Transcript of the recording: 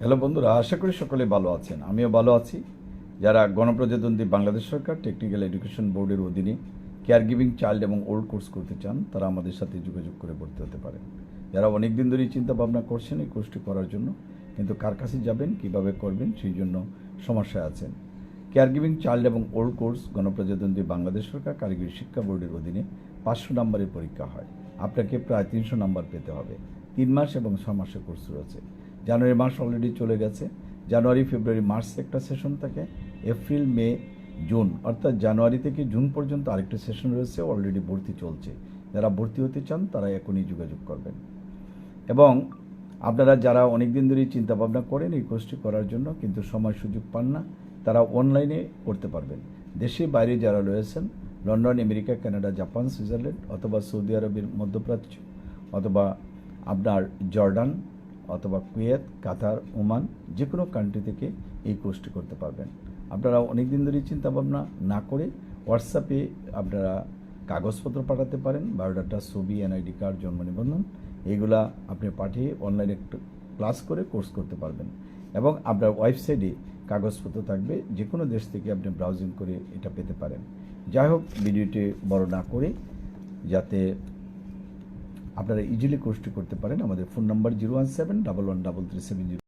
Hello বন্ধুরা, আশা করি সকলে ভালো আছেন। আমিও ভালো আছি। যারা গণপ্রজাতন্ত্রী বাংলাদেশ সরকার টেকনিক্যাল এডুকেশন বোর্ডের অধীনে কেয়ার গিভিং চাইল্ড এবং ওল্ড কোর্স করতে চান, তারা আমাদের সাথে যোগাযোগ করে ভর্তি হতে পারেন। যারা অনেক দিন ধরেই চিন্তা ভাবনা করছেন এই কোর্সটি করার জন্য, কিন্তু কার কাছে যাবেন, কীভাবে করবেন, সেই জন্য সমস্যায় আছেন। কেয়ার গিভিং চাইল্ড এবং ওল্ড কোর্স গণপ্রজাতন্ত্রী বাংলাদেশ সরকার কারিগরি শিক্ষা বোর্ডের অধীনে পাঁচশো নম্বরের পরীক্ষা হয়। আপনাকে প্রায় তিনশো নাম্বার পেতে হবে। তিন মাস এবং ছ মাসের কোর্স রয়েছে। জানুয়ারি মাস অলরেডি চলে গেছে। জানুয়ারি, ফেব্রুয়ারি মার্চ একটা সেশন থাকে, এপ্রিল, মে, জুন, অর্থাৎ জানুয়ারি থেকে জুন পর্যন্ত আরেকটা সেশন রয়েছে অলরেডি ভর্তি চলছে। যারা ভর্তি হতে চান, তারা এখনই যোগাযোগ করবেন। এবং আপনারা যারা অনেক দিন ধরেই চিন্তা ভাবনা করেন, এই কোর্সটি করার জন্য, কিন্তু সময় সুযোগ পান না, তারা অনলাইনে করতে পারবেন। দেশে বাইরে যারা রয়েছেন, London, America, Canada, Japan, Switzerland, অথবা সৌদি আরবের মধ্যপ্রাচ্য, অথবা আপনার জর্ডান অথবা কুয়েত, কাতার, ওমান যে কোনো কান্ট্রি থেকে এই কোর্সটি করতে পারবেন। আপনারা অনেক দিন ধরেই চিন্তা ভাবনা না করে হোয়াটসঅ্যাপে আপনারা কাগজপত্র পাঠাতে পারেন বায়োডাটা ছবি এনআইডি কার্ড জন্ম নিবন্ধন এইগুলা আপনি পাঠিয়ে অনলাইনে একটু ক্লাস করে কোর্স করতে পারবেন। এবং আপনার ওয়েবসাইটে কাগজপত্র থাকবে যে কোনো দেশ থেকে আপনি ব্রাউজিং করে এটা পেতে পারেন। যাই হোক ভিডিওটি বড় না করে যাতে আপনারা ইজিলি কোর্সটি করতে পারেন। আমাদের phone number zero one seven double one double three seven zero